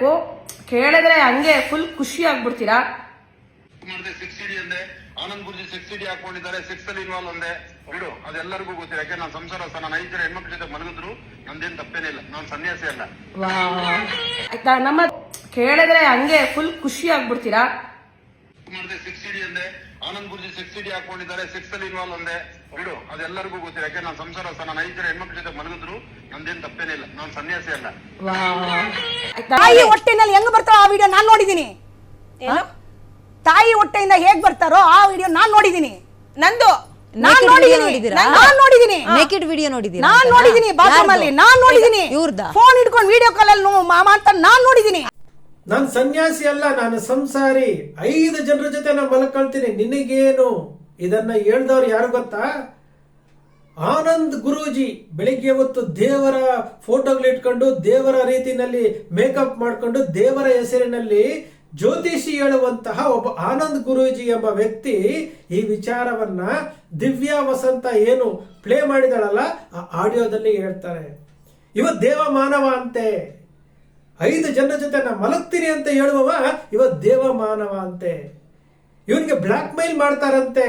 ಕೇಳಬೇಕು. ಕೇಳಿದ್ರೆ ಹಂಗೆ ಫುಲ್ ಖುಷಿ ಆಗ್ಬಿಡ್ತೀರಾ? ಆನಂದ್ ಗುರುಜಿ ಸಿಕ್ಸ್ ಸಿಡಿ ಹಾಕೊಂಡಿದ್ದಾರೆ ಸಿಕ್ಸ್ ಅಲ್ಲಿ ಇನ್ವಾಲ್ವ್ ಒಂದೇ ಬಿಡು ಅದೆಲ್ಲರಿಗೂ ಗೊತ್ತಿಲ್ಲ ಯಾಕೆ ನಾನು ಸಂಸಾರ ನಾನು ಐದು ಜನ ಹೆಣ್ಮಕ್ಳ ಜೊತೆ ಮಲಗಿದ್ರು ನಂದೇನ್ ತಪ್ಪೇನಿಲ್ಲ ನಾನು ಸನ್ಯಾಸಿ ಅಲ್ಲ. ಆಯ್ತಾ ನಮ್ಮ ಕೇಳಿದ್ರೆ ಹಂಗೆ ಫುಲ್ ಖುಷಿ ಆಗ್ಬಿಡ್ತೀರಾ? ಮಾಡಿದೆ ಸಿಕ್ಸ್ ಸಿಡಿ ಅಂದೆ. ಆನಂದ್ ಗುರುಜಿ ಸಿಕ್ಸ್ ಸಿಡಿ ಹಾಕೊಂಡಿದ್ದಾರೆ. ಸಿಕ್ಸ್ ಅಲ್ಲಿ ಇನ್ವಾಲ್ವ್ ಅಂದೆ ಬಿಡು ಅದೆಲ್ಲರಿಗೂ ಗೊತ್ತಿಲ್ಲ ಯಾಕೆ ನಾನು ಸಂಸಾರ ನಾನು ಐದು ಜನ ಹೆಣ್ಮಕ್ಳ ಜೊತೆ ಮಲಗಿದ್ರು ನಂದೇನ್ ತಪ್ಪೇನಿಲ್ಲ ನಾನು ಸನ್ಯಾಸಿ ಅಲ್ಲ. ತಾಯಿ ಹೊಟ್ಟೆನಲ್ಲಿ ಹೆಂಗ್ ಬರ್ತಾವ ಆ ವಿಡಿಯೋ ನಾನ್ ನೋಡಿದೀನಿ ಏನು? ತಾಯಿ ಹೊಟ್ಟೆಯಿಂದ ಹೇಗ್ ಬರ್ತಾರೋ ಆ ವಿಡಿಯೋ ನಾನ್ ನೋಡಿದೀನಿ ನಂದು? ನಾನ್ ನೋಡಿದೀನಿ? ನಾನ್ ನೋಡಿದೀನಿ ವಿಡಿಯೋ ನೋಡಿದ್ದೀರಾ? ನಾನ್ ನೋಡಿದೀನಿ ಬಾತ್ರೂಮ್ ಅಲ್ಲಿ ನಾನ್ ನೋಡಿದೀನಿ ಇವ್ರ್ದಾ? ಫೋನ್ ಹಿಡ್ಕೊಂಡು ವಿಡಿಯೋ ಕಾಲ್ ಅಲ್ಲಿ ನೋ- ಮಾಮ ಅಂತ ನಾನ್ ನೋಡಿದೀನಿ ನಾನು ಸನ್ಯಾಸಿ ಅಲ್ಲ, ನಾನು ಸಂಸಾರಿ. ಐದು ಜನರ ಜೊತೆ ನಾನು ಮಲ್ಕೊಳ್ತೀನಿ. ನಿನಗೇನು? ಇದನ್ನ ಹೇಳ್ದವ್ರು ಯಾರು ಗೊತ್ತಾ? ಆನಂದ್ ಗುರೂಜಿ ಬೆಳಿಗ್ಗೆ ಹೊತ್ತು ದೇವರ ಫೋಟೋಗಳು ಇಟ್ಕೊಂಡು, ದೇವರ ರೀತಿನಲ್ಲಿ ಮೇಕಪ್ ಮಾಡಿಕೊಂಡು, ದೇವರ ಹೆಸರಿನಲ್ಲಿ ಜ್ಯೋತಿಷಿ ಹೇಳುವಂತಹ ಒಬ್ಬ ಆನಂದ್ ಗುರೂಜಿ ಎಂಬ ವ್ಯಕ್ತಿ ಈ ವಿಚಾರವನ್ನ ದಿವ್ಯಾ ವಸಂತ ಏನು ಪ್ಲೇ ಮಾಡಿದಳಲ್ಲ, ಆ ಆಡಿಯೋದಲ್ಲಿ ಹೇಳ್ತಾರೆ. ಇವ ದೇವ ಮಾನವ ಅಂತೆ. ಐದು ಜನರ ಜೊತೆ ನಾ ಮಲಗ್ತೀನಿ ಅಂತ ಹೇಳುವವ ಇವ ದೇವ ಮಾನವ ಅಂತೆ ಇವನಿಗೆ ಬ್ಲ್ಯಾಕ್ ಮೇಲ್ ಮಾಡ್ತಾರಂತೆ.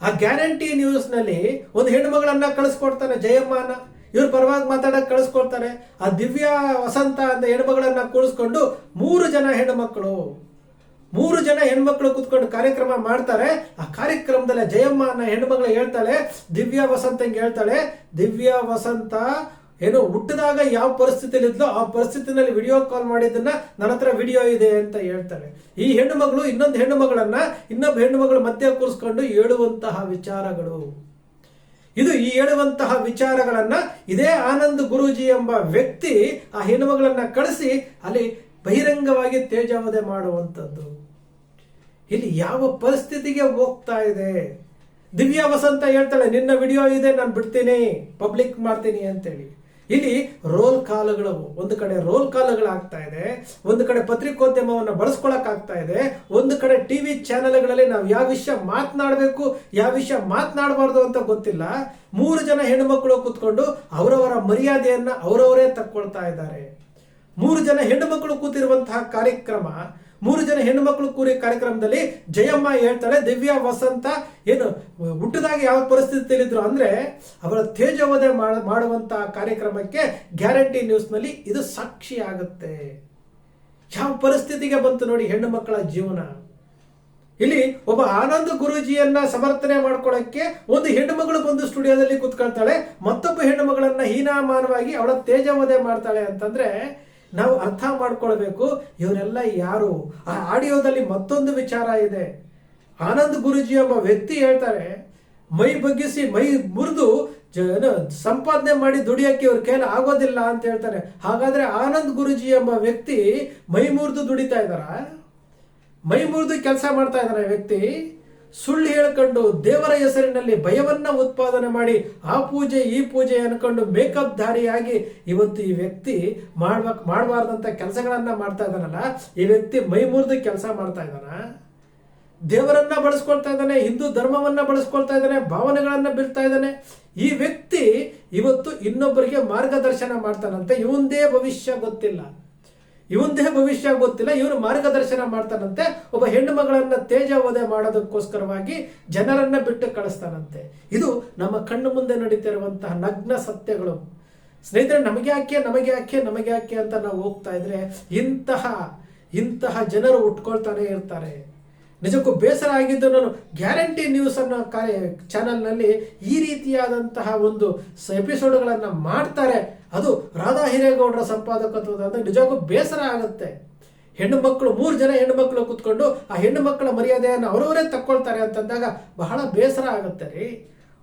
ಆ ಗ್ಯಾರಂಟಿ ನ್ಯೂಸ್ನಲ್ಲಿ ಒಂದು ಹೆಣ್ಮಗಳನ್ನ ಕಳಿಸ್ಕೊಡ್ತಾನೆ, ಜಯಮ್ಮನ. ಇವ್ರು ಪರವಾಗಿ ಮಾತಾಡಕ್ಕೆ ಕಳಿಸ್ಕೊಡ್ತಾರೆ ಆ ದಿವ್ಯಾ ವಸಂತ ಅಂತ ಹೆಣ್ಮಗಳನ್ನ ಕೂಡಿಸ್ಕೊಂಡು ಮೂರು ಜನ ಹೆಣ್ಮಕ್ಳು. ಮೂರು ಜನ ಹೆಣ್ಮಕ್ಳು ಕುತ್ಕೊಂಡು ಕಾರ್ಯಕ್ರಮ ಮಾಡ್ತಾರೆ. ಆ ಕಾರ್ಯಕ್ರಮದಲ್ಲಿ ಜಯಮ್ಮ ಅನ್ನೋ ಹೆಣ್ಮಗಳು ಹೇಳ್ತಾಳೆ, ದಿವ್ಯಾ ವಸಂತ ಹೇಳ್ತಾಳೆ, ದಿವ್ಯಾ ವಸಂತ ಏನು ಹುಟ್ಟಿದಾಗ ಯಾವ ಪರಿಸ್ಥಿತಿಯಲ್ಲಿ ಇದ್ಲೋ ಆ ಪರಿಸ್ಥಿತಿನಲ್ಲಿ ವಿಡಿಯೋ ಕಾಲ್ ಮಾಡಿದ್ದನ್ನ ನನ್ನ ಹತ್ರ ವಿಡಿಯೋ ಇದೆ ಅಂತ ಹೇಳ್ತಾರೆ. ಈ ಹೆಣ್ಣು ಮಗಳು ಇನ್ನೊಂದು ಹೆಣ್ಣು ಮಗಳನ್ನ ಇನ್ನೊಬ್ಬ ಹೆಣ್ಣು ಮಗಳು ಮಧ್ಯೆ ಕೂರಿಸ್ಕೊಂಡು ಹೇಳುವಂತಹ ವಿಚಾರಗಳು. ಇದು ಈ ಹೇಳುವಂತಹ ವಿಚಾರಗಳನ್ನ ಇದೇ ಆನಂದ್ ಗುರೂಜಿ ಎಂಬ ವ್ಯಕ್ತಿ ಆ ಹೆಣ್ಣುಮಗಳನ್ನ ಕಳಿಸಿ ಅಲ್ಲಿ ಬಹಿರಂಗವಾಗಿ ತೇಜಾವಧೆ ಮಾಡುವಂಥದ್ದು. ಇಲ್ಲಿ ಯಾವ ಪರಿಸ್ಥಿತಿಗೆ ಹೋಗ್ತಾ ಇದೆ? ದಿವ್ಯಾ ವಸಂತ ಹೇಳ್ತಾಳೆ, ನಿನ್ನ ವಿಡಿಯೋ ಇದೆ, ನಾನು ಬಿಡ್ತೀನಿ ಪಬ್ಲಿಕ್ ಮಾಡ್ತೀನಿ ಅಂತೇಳಿ. ಇಲ್ಲಿ ರೋಲ್ ಕಾಲುಗಳು, ಒಂದು ಕಡೆ ರೋಲ್ ಕಾಲುಗಳಾಗ್ತಾ ಇದೆ, ಒಂದು ಕಡೆ ಪತ್ರಿಕೋದ್ಯಮವನ್ನು ಬಳಸ್ಕೊಳಕ್ಕಾಗ್ತಾ ಇದೆ, ಒಂದು ಕಡೆ ಟಿವಿ ಚಾನೆಲ್ಗಳಲ್ಲಿ ನಾವು ಯಾವ ವಿಷಯ ಮಾತನಾಡಬೇಕು, ಯಾವ ವಿಷಯ ಮಾತನಾಡಬಾರ್ದು ಅಂತ ಗೊತ್ತಿಲ್ಲ. ಮೂರು ಜನ ಹೆಣ್ಣುಮಕ್ಕಳು ಕೂತ್ಕೊಂಡು ಅವರವರ ಮರ್ಯಾದೆಯನ್ನ ಅವರವರೇ ತಕ್ಕೊಳ್ತಾ ಇದ್ದಾರೆ. ಮೂರು ಜನ ಹೆಣ್ಣುಮಕ್ಕಳು ಕೂತಿರುವಂತಹ ಕಾರ್ಯಕ್ರಮ ಮೂರು ಜನ ಹೆಣ್ಣು ಮಕ್ಕಳು ಕೂರಿ ಕಾರ್ಯಕ್ರಮದಲ್ಲಿ ಜಯಮ್ಮ ಹೇಳ್ತಾಳೆ, ದಿವ್ಯ, ವಸಂತ, ಏನು, ಹುಟ್ಟದಾಗ ಯಾವ ಪರಿಸ್ಥಿತಿಯಲ್ಲಿದ್ರು ಅಂದ್ರೆ ಅವರ ತೇಜವಧೆ ಮಾಡುವಂತ ಕಾರ್ಯಕ್ರಮಕ್ಕೆ ಗ್ಯಾರಂಟಿ ನ್ಯೂಸ್ನಲ್ಲಿ ಇದು ಸಾಕ್ಷಿ ಆಗುತ್ತೆ. ಯಾವ ಪರಿಸ್ಥಿತಿಗೆ ಬಂತು ನೋಡಿ ಹೆಣ್ಣು ಮಕ್ಕಳ ಜೀವನ. ಇಲ್ಲಿ ಒಬ್ಬ ಆನಂದ್ ಗುರುಜಿಯನ್ನ ಸಮರ್ಥನೆ ಮಾಡ್ಕೊಳ್ಳಕ್ಕೆ ಒಂದು ಹೆಣ್ಣು ಮಗಳು ಬಂದು ಸ್ಟುಡಿಯೋದಲ್ಲಿ ಕೂತ್ಕೊಳ್ತಾಳೆ, ಮತ್ತೊಬ್ಬ ಹೆಣ್ಣು ಮಗಳನ್ನ ಹೀನಾಮಾನವಾಗಿ ಅವಳ ತೇಜವಧೆ ಮಾಡ್ತಾಳೆ ಅಂತಂದ್ರೆ ನಾವು ಅರ್ಥ ಮಾಡ್ಕೊಳ್ಬೇಕು. ಇವರೆಲ್ಲ ಯಾರು? ಆ ಆಡಿಯೋದಲ್ಲಿ ಮತ್ತೊಂದು ವಿಚಾರ ಇದೆ. ಆನಂದ್ ಗುರುಜಿ ಎಂಬ ವ್ಯಕ್ತಿ ಹೇಳ್ತಾರೆ, ಮೈ ಬಗ್ಗಿಸಿ ಮೈ ಮುರಿದು ಜನ ಸಂಪಾದನೆ ಮಾಡಿ ದುಡಿಯಕ್ಕೆ ಇವ್ರ ಕೈಲಿ ಆಗೋದಿಲ್ಲ ಅಂತ ಹೇಳ್ತಾರೆ. ಹಾಗಾದ್ರೆ ಆನಂದ್ ಗುರುಜಿ ಎಂಬ ವ್ಯಕ್ತಿ ಮೈ ಮುರಿದು ದುಡಿತಾ ಇದ್ದಾರಾ? ಮೈ ಮುರಿದು ಕೆಲಸ ಮಾಡ್ತಾ ಇದ್ದಾನೆ ವ್ಯಕ್ತಿ? ಸುಳ್ಳು ಹೇಳ್ಕೊಂಡು ದೇವರ ಹೆಸರಿನಲ್ಲಿ ಭಯವನ್ನ ಉತ್ಪಾದನೆ ಮಾಡಿ ಆ ಪೂಜೆ, ಈ ಪೂಜೆ ಅನ್ಕೊಂಡು ಮೇಕಪ್ ಧಾರಿಯಾಗಿ ಇವತ್ತು ಈ ವ್ಯಕ್ತಿ ಮಾಡ್ಬೇಕು ಮಾಡಬಾರ್ದಂತ ಕೆಲಸಗಳನ್ನ ಮಾಡ್ತಾ ಇದ್ದಾನಲ್ಲ, ಈ ವ್ಯಕ್ತಿ ಮೈ ಮುರಿದು ಕೆಲಸ ಮಾಡ್ತಾ ಇದ್ದಾನ? ದೇವರನ್ನ ಬಳಸ್ಕೊಳ್ತಾ ಇದ್ದಾನೆ, ಹಿಂದೂ ಧರ್ಮವನ್ನ ಬಳಸ್ಕೊಳ್ತಾ ಇದ್ದಾನೆ, ಭಾವನೆಗಳನ್ನ ಬೀಳ್ತಾ ಇದ್ದಾನೆ. ಈ ವ್ಯಕ್ತಿ ಇವತ್ತು ಇನ್ನೊಬ್ಬರಿಗೆ ಮಾರ್ಗದರ್ಶನ ಮಾಡ್ತಾನಂತೆ, ಇವಂದೇ ಭವಿಷ್ಯ ಗೊತ್ತಿಲ್ಲ. ಇವಂದೇ ಭವಿಷ್ಯ ಗೊತ್ತಿಲ್ಲ ಇವರು ಮಾರ್ಗದರ್ಶನ ಮಾಡ್ತಾನಂತೆ, ಒಬ್ಬ ಹೆಣ್ಣು ಮಗಳನ್ನ ತೇಜವಧೆ ಮಾಡೋದಕ್ಕೋಸ್ಕರವಾಗಿ ಜನರನ್ನ ಬಿಟ್ಟು ಕಳಿಸ್ತಾನಂತೆ. ಇದು ನಮ್ಮ ಕಣ್ಣು ಮುಂದೆ ನಡೀತಿರುವಂತಹ ನಗ್ನ ಸತ್ಯಗಳು. ಸ್ನೇಹಿತರೆ, ನಮಗೆ ಯಾಕೆ ನಮಗೆ ಯಾಕೆ ನಮಗೆ ಯಾಕೆ ಅಂತ ನಾವು ಹೋಗ್ತಾ ಇದ್ರೆ ಇಂತಹ ಇಂತಹ ಜನರು ಉಟ್ಕೊಳ್ತಾನೆ ಇರ್ತಾರೆ. ನಿಜಕ್ಕೂ ಬೇಸರ ಆಗಿದ್ದು ನಾನು ಗ್ಯಾರಂಟಿ ನ್ಯೂಸ್ ಅನ್ನೋ ಕಾರ್ಯ ಚಾನಲ್ನಲ್ಲಿ ಈ ರೀತಿಯಾದಂತಹ ಒಂದು ಎಪಿಸೋಡ್ಗಳನ್ನು ಮಾಡ್ತಾರೆ. ಅದು ರಾಧಾ ಹಿರೇಗೌಡರ ಸಂಪಾದಕತ್ವದ ನಿಜಕ್ಕೂ ಬೇಸರ ಆಗುತ್ತೆ. ಹೆಣ್ಣು ಮಕ್ಕಳು, ಮೂರು ಜನ ಹೆಣ್ಣು ಮಕ್ಕಳು ಕೂತ್ಕೊಂಡು ಆ ಹೆಣ್ಣು ಮಕ್ಕಳ ಮರ್ಯಾದೆಯನ್ನು ಅವರವರೇ ತಕ್ಕೊಳ್ತಾರೆ ಅಂತಂದಾಗ ಬಹಳ ಬೇಸರ ಆಗುತ್ತೆ ರೀ.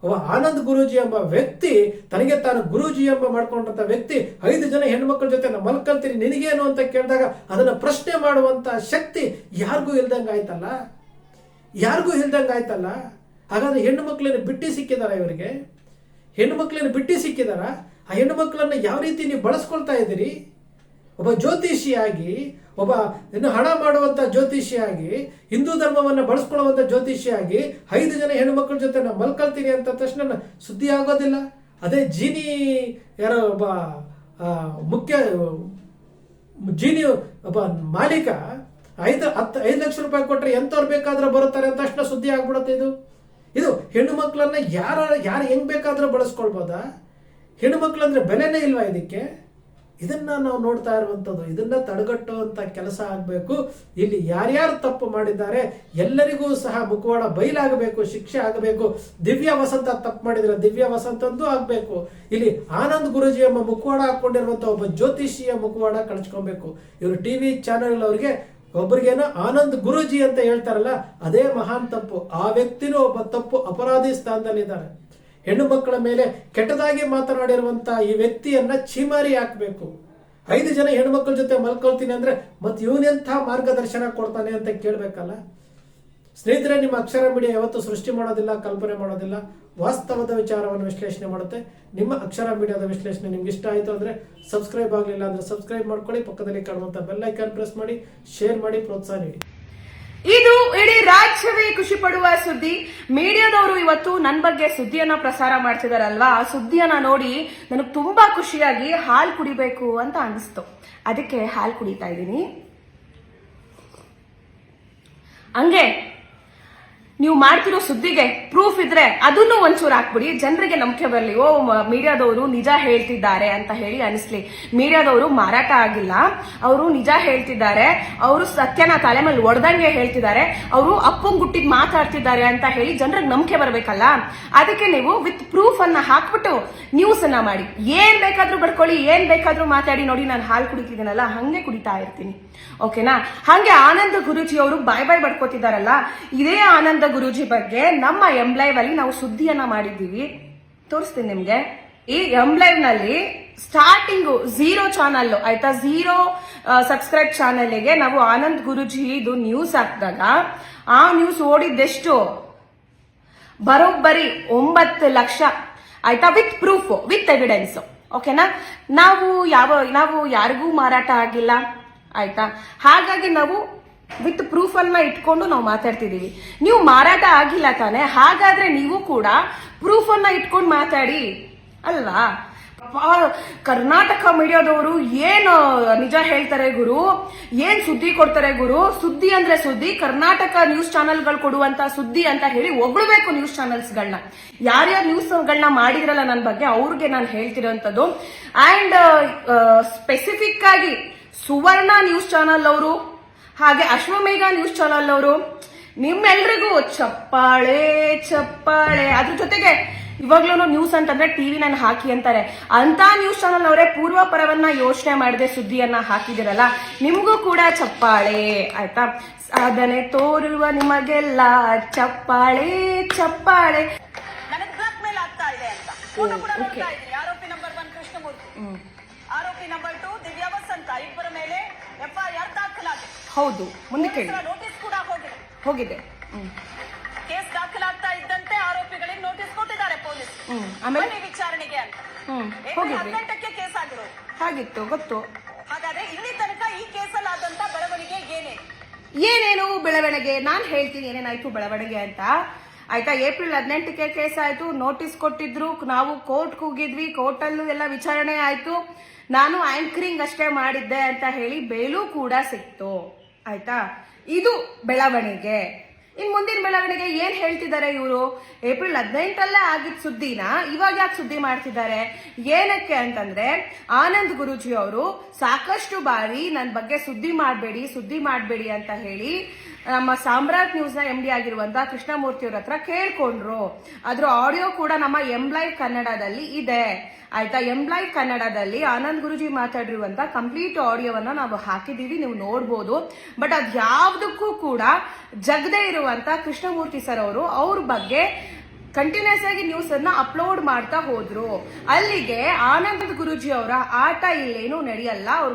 ಒಬ್ಬ ಆನಂದ್ ಗುರೂಜಿ ಎಂಬ ವ್ಯಕ್ತಿ, ತನಗೆ ತಾನು ಗುರೂಜಿ ಎಂಬ ಮಾಡ್ಕೊಂಡಂತ ವ್ಯಕ್ತಿ, ಐದು ಜನ ಹೆಣ್ಮಕ್ಳ ಜೊತೆ ನಾನು ಮಲ್ಕಂತೀನಿ, ನಿನಗೇನು ಅಂತ ಕೇಳಿದಾಗ ಅದನ್ನ ಪ್ರಶ್ನೆ ಮಾಡುವಂತ ಶಕ್ತಿ ಯಾರಿಗೂ ಇಲ್ದಂಗ ಆಯ್ತಲ್ಲ? ಯಾರಿಗೂ ಇಲ್ದಂಗ ಆಯ್ತಲ್ಲ? ಹಾಗಾದ್ರೆ ಹೆಣ್ಣು ಮಕ್ಕಳನ್ನು ಬಿಟ್ಟು ಸಿಕ್ಕಿದಾರ ಇವರಿಗೆ? ಹೆಣ್ಣು ಮಕ್ಕಳನ್ನು ಬಿಟ್ಟು ಸಿಕ್ಕಿದಾರ? ಆ ಹೆಣ್ಣು ಮಕ್ಕಳನ್ನ ಯಾವ ರೀತಿ ನೀವು ಬಳಸ್ಕೊಳ್ತಾ ಇದ್ದೀರಿ? ಒಬ್ಬ ಜ್ಯೋತಿಷಿಯಾಗಿ, ಒಬ್ಬ ಇನ್ನು ಹಣ ಮಾಡುವಂತ ಜ್ಯೋತಿಷಿಯಾಗಿ, ಹಿಂದೂ ಧರ್ಮವನ್ನು ಬಳಸ್ಕೊಳ್ಳುವಂತ ಜ್ಯೋತಿಷಿಯಾಗಿ ಐದು ಜನ ಹೆಣ್ಣುಮಕ್ಕಳ ಜೊತೆ ನಾನು ಮಲ್ಕೊಳ್ತೀನಿ ಅಂತ ತಕ್ಷಣ ಸುದ್ದಿ ಆಗೋದಿಲ್ಲ. ಅದೇ ಜೀನಿ ಯಾರೋ ಒಬ್ಬ ಮುಖ್ಯ, ಜೀನಿ ಒಬ್ಬ ಮಾಲೀಕ ಐದು, ಹತ್ತು, ಐದು ಲಕ್ಷ ರೂಪಾಯಿ ಕೊಟ್ಟರೆ ಎಂಥವ್ರು ಬೇಕಾದರೂ ಬರುತ್ತಾರೆ ಅಂತ ತಕ್ಷಣ ಸುದ್ದಿ ಆಗ್ಬಿಡುತ್ತೆ ಇದು. ಇದು ಹೆಣ್ಣು ಮಕ್ಕಳನ್ನ ಯಾರು ಯಾರು ಹೆಂಗ್ ಬೇಕಾದರೂ ಬಳಸ್ಕೊಳ್ಬೋದಾ? ಹೆಣ್ಣು ಮಕ್ಕಳಂದ್ರೆ ಬೆಲೆನೇ ಇಲ್ವಾ ಇದಕ್ಕೆ? ಇದನ್ನ ನಾವು ನೋಡ್ತಾ ಇರುವಂತದ್ದು ಇದನ್ನ ತಡೆಗಟ್ಟುವಂತ ಕೆಲಸ ಆಗಬೇಕು. ಇಲ್ಲಿ ಯಾರ್ಯಾರು ತಪ್ಪು ಮಾಡಿದ್ದಾರೆ, ಎಲ್ಲರಿಗೂ ಸಹ ಮುಖವಾಡ ಬಯಲಾಗಬೇಕು ಶಿಕ್ಷೆ ಆಗಬೇಕು. ದಿವ್ಯ ವಸಂತ ತಪ್ಪು ಮಾಡಿದ್ರೆ ದಿವ್ಯ ವಸಂತಂದು ಆಗಬೇಕು. ಇಲ್ಲಿ ಆನಂದ್ ಗುರುಜಿ ಎಂಬ ಮುಖವಾಡ ಹಾಕೊಂಡಿರುವಂತ ಒಬ್ಬ ಜ್ಯೋತಿಷಿಯ ಮುಖವಾಡ ಕಳ್ಚ್ಕೊಬೇಕು ಇವರು ಟಿವಿ ಚಾನೆಲ್ ಅವರಿಗೆ ಒಬ್ಬರಿಗೇನೋ ಆನಂದ್ ಗುರುಜಿ ಅಂತ ಹೇಳ್ತಾರಲ್ಲ, ಅದೇ ಮಹಾನ್ ತಪ್ಪು. ಆ ವ್ಯಕ್ತಿನೂ ಒಬ್ಬ ತಪ್ಪು ಅಪರಾಧಿ ಸ್ಥಾನದಲ್ಲಿದ್ದಾರೆ ಹೆಣ್ಣು ಮಕ್ಕಳ ಮೇಲೆ ಕೆಟ್ಟದಾಗಿ ಮಾತನಾಡಿರುವಂತ ಈ ವ್ಯಕ್ತಿಯನ್ನ ಚೀಮಾರಿ ಹಾಕಬೇಕು. ಐದು ಜನ ಹೆಣ್ಮಕ್ಳ ಜೊತೆ ಮಲ್ಕೊಳ್ತೀನಿ ಅಂದ್ರೆ ಮತ್ತೆ ಇವನೆಂಥ ಮಾರ್ಗದರ್ಶನ ಕೊಡ್ತಾನೆ ಅಂತ ಕೇಳಬೇಕಲ್ಲ? ಸ್ನೇಹಿತರೆ, ನಿಮ್ಮ ಅಕ್ಷರ ಮೀಡಿಯಾ ಯಾವತ್ತೂ ಸೃಷ್ಟಿ ಮಾಡೋದಿಲ್ಲ, ಕಲ್ಪನೆ ಮಾಡೋದಿಲ್ಲ. ವಾಸ್ತವದ ವಿಚಾರವನ್ನು ವಿಶ್ಲೇಷಣೆ ಮಾಡುತ್ತೆ. ನಿಮ್ಮ ಅಕ್ಷರ ಮೀಡಿಯಾದ ವಿಶ್ಲೇಷಣೆ ನಿಮ್ಗೆ ಇಷ್ಟ ಆಯಿತು ಅಂದ್ರೆ ಸಬ್ಸ್ಕ್ರೈಬ್ ಆಗಲಿಲ್ಲ ಅಂದ್ರೆ ಸಬ್ಸ್ಕ್ರೈಬ್ ಮಾಡ್ಕೊಳ್ಳಿ. ಪಕ್ಕದಲ್ಲಿ ಕಾಣುವಂತ ಬೆಲ್ ಐಕಾನ್ ಪ್ರೆಸ್ ಮಾಡಿ ಶೇರ್ ಮಾಡಿ, ಪ್ರೋತ್ಸಾಹ ನೀಡಿ. ಇದು ಇಡೀ ರಾಜ್ಯವೇ ಖುಷಿ ಪಡುವ ಸುದ್ದಿ. ಮೀಡಿಯಾದವರು ಇವತ್ತು ನನ್ನ ಬಗ್ಗೆ ಸುದ್ದಿಯನ್ನ ಪ್ರಸಾರ ಮಾಡ್ತಿದಾರಲ್ವಾ? ಆ ಸುದ್ದಿಯನ್ನ ನೋಡಿ ನನಗೆ ತುಂಬಾ ಖುಷಿಯಾಗಿ ಹಾಲು ಕುಡಿಬೇಕು ಅಂತ ಅನಿಸ್ತು. ಅದಕ್ಕೆ ಹಾಲು ಕುಡಿತಾ ಇದ್ದೀನಿ. ಹಂಗೆ ನೀವು ಮಾಡ್ತಿರೋ ಸುದ್ದಿಗೆ ಪ್ರೂಫ್ ಇದ್ರೆ ಅದನ್ನು ಒಂಚೂರು ಹಾಕ್ಬಿಡಿ. ಜನರಿಗೆ ನಂಬಿಕೆ ಬರಲಿ ಓ ಮೀಡಿಯಾದವರು ನಿಜ ಹೇಳ್ತಿದ್ದಾರೆ ಅಂತ ಹೇಳಿ ಅನಿಸ್ಲಿ. ಮೀಡಿಯಾದವರು ಮಾರಾಟ ಆಗಿಲ್ಲ. ಅವರು ನಿಜ ಹೇಳ್ತಿದ್ದಾರೆ. ಅವರು ಸತ್ಯನ ತಲೆ ಮೇಲೆ ಒಡ್ದಂಗೆ ಹೇಳ್ತಿದ್ದಾರೆ. ಅವರು ಅಪ್ಪಂಗ್ ಗುಟ್ಟಿಗೆ ಮಾತಾಡ್ತಿದ್ದಾರೆ ಅಂತ ಹೇಳಿ ಜನರಿಗೆ ನಂಬಿಕೆ ಬರಬೇಕಲ್ಲ? ಅದಕ್ಕೆ ನೀವು ವಿತ್ ಪ್ರೂಫ್ ಅನ್ನ ಹಾಕ್ಬಿಟ್ಟು ನ್ಯೂಸ್ ಅನ್ನ ಮಾಡಿ. ಏನ್ ಬೇಕಾದ್ರೂ ಬಡ್ಕೊಳ್ಳಿ ಏನ್ ಬೇಕಾದ್ರೂ ಮಾತಾಡಿ. ನೋಡಿ, ನಾನು ಹಾಲು ಕುಡಿತಿದ್ದೀನಲ್ಲ, ಹಂಗೆ ಕುಡಿತಾ ಇರ್ತೀನಿ. ಓಕೆನಾ ಹಂಗೆ ಆನಂದ ಗುರುಜಿ ಅವರು ಬಾಯ್ ಬಾಯ್ ಬಡ್ಕೋತಿದಾರಲ್ಲ ಇದೇ ಆನಂದ ಗುರುಜಿ ಬಗ್ಗೆ ನಮ್ಮ ಎಂ ಲೈವ್ ಅಲ್ಲಿ ನಾವು ಸುದ್ದಿಯನ್ನ ಮಾಡಿದ್ದೀವಿ. ತೋರಿಸ್ತೀನಿ ನಿಮ್ಗೆ. ಈ ಎಂ ಲೈವ್ನಲ್ಲಿ ಸ್ಟಾರ್ಟಿಂಗ್ ಝೀರೋ ಚಾನಲ್ ಆಯ್ತಾ? ಝೀರೋ ಸಬ್ಸ್ಕ್ರೈಬ್ ಚಾನಲ್ಗೆ ನಾವು ಆನಂದ್ ಗುರುಜಿ ಇದು ನ್ಯೂಸ್ ಹಾಕಿದಾಗ, ಆ ನ್ಯೂಸ್ ಓಡಿದ್ದೆಷ್ಟು? ಬರೋಬ್ಬರಿ ಒಂಬತ್ತು ಲಕ್ಷ. ಆಯ್ತಾ? ವಿತ್ ಪ್ರೂಫ್ ವಿತ್ ಎವಿಡೆನ್ಸ್ ಓಕೆನಾ ನಾವು ಯಾವ, ನಾವು ಯಾರಿಗೂ ಮಾರಾಟ ಆಗಿಲ್ಲ. ಆಯ್ತಾ? ಹಾಗಾಗಿ ನಾವು ವಿತ್ ಪ್ರೂಫ್ ಅನ್ನ ಇಟ್ಕೊಂಡು ನಾವು ಮಾತಾಡ್ತಿದ್ದೀವಿ ನೀವು ಮಾರಾಟ ಆಗಿಲ್ಲ ತಾನೆ, ಹಾಗಾದ್ರೆ ನೀವು ಕೂಡ ಪ್ರೂಫ್ ಅನ್ನ ಇಟ್ಕೊಂಡು ಮಾತಾಡಿ. ಅಲ್ವಾ? ಕರ್ನಾಟಕ ಮೀಡಿಯಾದವರು ಏನು ನಿಜ ಹೇಳ್ತಾರೆ ಗುರು? ಏನ್ ಸುದ್ದಿ ಕೊಡ್ತಾರೆ ಗುರು? ಸುದ್ದಿ ಅಂದ್ರೆ ಸುದ್ದಿ, ಕರ್ನಾಟಕ ನ್ಯೂಸ್ ಚಾನೆಲ್ಗಳು ಕೊಡುವಂತ ಸುದ್ದಿ ಅಂತ ಹೇಳಿ ಒಗ್ಳಬೇಕು ನ್ಯೂಸ್ ಚಾನೆಲ್ಸ್ಗಳನ್ನ ಯಾರ್ಯಾರು ನ್ಯೂಸ್ಗಳನ್ನ ಮಾಡಿದ್ರಲ್ಲ ನನ್ನ ಬಗ್ಗೆ, ಅವ್ರಿಗೆ ನಾನು ಹೇಳ್ತಿರೋಂಥದ್ದು. ಅಂಡ್ ಸ್ಪೆಸಿಫಿಕ್ ಆಗಿ ಸುವರ್ಣ ನ್ಯೂಸ್ ಚಾನಲ್ ಅವರು ಹಾಗೆ ಅಶ್ವಮೇಘ ನ್ಯೂಸ್ ಚಾನಲ್ ಅವರು ನಿಮ್ಮೆಲ್ರಿಗೂ ಚಪ್ಪಾಳೆ ಚಪ್ಪಾಳೆ. ಅದ್ರ ಜೊತೆಗೆ ಇವಾಗ್ಲೂ ನ್ಯೂಸ್ ಅಂತಂದ್ರೆ ಟಿವಿ ನಾನು ಹಾಕಿ ಅಂತಾರೆ. ಅಂತ ನ್ಯೂಸ್ ಚಾನಲ್ ಅವರೇ ಪೂರ್ವ ಪರವನ್ನ ಯೋಚನೆ ಮಾಡದೆ ಸುದ್ದಿಯನ್ನ ಹಾಕಿದಿರಲ್ಲ ನಿಮ್ಗೂ ಕೂಡ ಚಪ್ಪಾಳೆ ಆಯ್ತಾ? ಸಾಧನೆ ತೋರುವ ನಿಮಗೆಲ್ಲ ಚಪ್ಪಾಳೆ ಚಪ್ಪಾಳೆ. ಹೌದು ಮುಂದೆ ಕೇಳಿ. ನೋಟಿಸ್ ಕೂಡ ಹೋಗಿದೆ. ಹೋಗಿದೆ. ಕೇಸ್ ದಾಖಲಾಗ್ತಾ ಇದ್ದಂತೆ ಆರೋಪಿಗಳಿಗೆ ನೋಟಿಸ್ ಕೊಟ್ಟಿದ್ದಾರೆ ಪೊಲೀಸ್. ಹ್ಮ್ ಆಮೇಲೆ? ವಿಚಾರಣೆಗೆ ಅಂತ. ಹ್ಮ್ ಏಪ್ರಿಲ್ ಹೋಗಿದ್ವಿ ಹದಿನೆಂಟಕ್ಕೆ ಕೇಸ್ ಆಗಿರೋದು. ಹಾಗಿತ್ತು ಗೊತ್ತು. ಹಾಗಾದ್ರೆ ಇಲ್ಲಿ ತನಕ ಈ ಕೇಸಲ್ಲಿ ಆದಂತ ಬೆಳವಣಿಗೆ ಏನೇ ಏನೇನು ಬೆಳವಣಿಗೆ? ನಾನು ಹೇಳ್ತೀನಿ ಏನೇನಾಯ್ತು ಬೆಳವಣಿಗೆ ಅಂತ. ಆಯ್ತಾ ಏಪ್ರಿಲ್ ಹದಿನೆಂಟಕ್ಕೆ ಕೇಸ್ ಆಯ್ತು. ನೋಟಿಸ್ ಕೊಟ್ಟಿದ್ರು. ನಾವು ಕೋರ್ಟ್ ಹೋಗಿದ್ವಿ. ಕೋರ್ಟಲ್ಲೂ ಎಲ್ಲ ವಿಚಾರಣೆ ಆಯ್ತು. ನಾನು ಆಂಕರಿಂಗ್ ಅಷ್ಟೇ ಮಾಡಿದ್ದೆ ಅಂತ ಹೇಳಿ ಬೇಲೂ ಕೂಡ ಸಿಕ್ತು. ಆಯ್ತಾ? ಇದು ಬೆಳವಣಿಗೆ. ಇನ್ ಮುಂದಿನ ಬೆಳವಣಿಗೆ ಏನ್ ಹೇಳ್ತಿದ್ದಾರೆ ಇವರು? ಏಪ್ರಿಲ್ ಹದಿನೆಂಟಲ್ಲೇ ಆಗಿದ್ದ ಸುದ್ದಿನ ಇವಾಗ ಯಾಕೆ ಸುದ್ದಿ ಮಾಡ್ತಿದ್ದಾರೆ ಏನಕ್ಕೆ ಅಂತಂದ್ರೆ, ಆನಂದ್ ಗುರುಜಿ ಅವರು ಸಾಕಷ್ಟು ಬಾರಿ ನನ್ನ ಬಗ್ಗೆ ಸುದ್ದಿ ಮಾಡಬೇಡಿ ಸುದ್ದಿ ಮಾಡಬೇಡಿ ಅಂತ ಹೇಳಿ ನಮ್ಮ ಸಾಮ್ರಾಟ್ ನ್ಯೂಸ್ನ ಎಂ ಡಿ ಆಗಿರುವಂತ ಕೃಷ್ಣಮೂರ್ತಿ ಅವ್ರ ಹತ್ರ ಕೇಳ್ಕೊಂಡ್ರು. ಅದ್ರ ಆಡಿಯೋ ಕೂಡ ನಮ್ಮ ಎಂಬ್ಲಾಯ್ ಕನ್ನಡದಲ್ಲಿ ಇದೆ. ಆಯ್ತಾ? ಎಂಬ್ಲಾಯ್ ಕನ್ನಡದಲ್ಲಿ ಆನಂದ್ ಗುರುಜಿ ಮಾತಾಡಿರುವಂತ ಕಂಪ್ಲೀಟ್ ಆಡಿಯೋವನ್ನ ನಾವು ಹಾಕಿದೀವಿ ನೀವು ನೋಡ್ಬೋದು. ಬಟ್ ಅದ್ ಯಾವ್ದಕ್ಕೂ ಕೂಡ ಜಗದೇ ಇರುವಂತ ಕೃಷ್ಣಮೂರ್ತಿ ಸರ್ ಅವರು ಅವ್ರ ಬಗ್ಗೆ ಕಂಟಿನ್ಯೂಸ್ ಆಗಿ ನ್ಯೂಸ್ ಅನ್ನ ಅಪ್ಲೋಡ್ ಮಾಡ್ತಾ ಹೋದ್ರು. ಅಲ್ಲಿಗೆ ಆನಂದ್ ಗುರುಜಿ ಅವರ ಆಟ ಇಲ್ಲೇನು ನಡೆಯಲ್ಲ. ಅವ್ರು